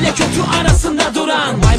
ile kötü arasında duran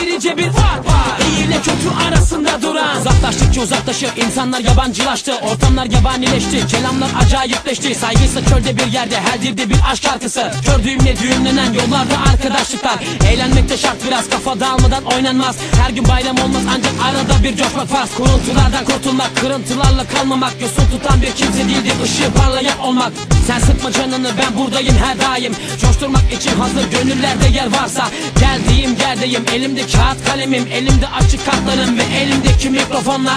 aramda irice bir fark var. İyi ile kötü arasında duran. Uzaklaştıkça uzaklaşır insanlar yabancılaştı. Ortamlar yabanileşti kelamlar acayipleşti. Saygıysa çölde bir yerde her dilde bir aşk şarkısı. Kör düğümle düğümlenen yollarda arkadaşlıklar. Eğlenmek de şart biraz kafa dağılmadan oynanmaz. Her gün bayram olmaz ancak arada bir coşmak farz. Kuruntulardan kurtulmak kırıntılarla kalmamak. Yosun tutan bir kimse değildir ışığı parlayan olmak. Sen sıkma canını ben buradayım her daim. Coşturmak için hazır gönüllerde yer varsa Geldiğim yerdeyim. Elimde kağıt kalemim Elimde açık kartlarım ve elimdeki mikrofonla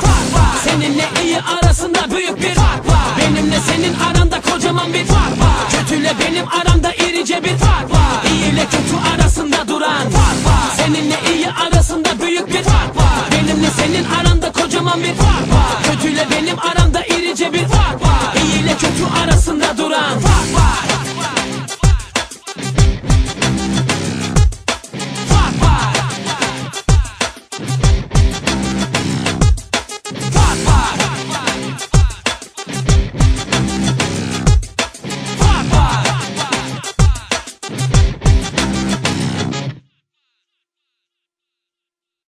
Seninle iyi arasında büyük bir fark var. Benimle senin aranda kocaman bir fark var. Kötüyle benim aramda irice bir fark var. İyi ile kötü arasında duran fark var. Seninle iyi arasında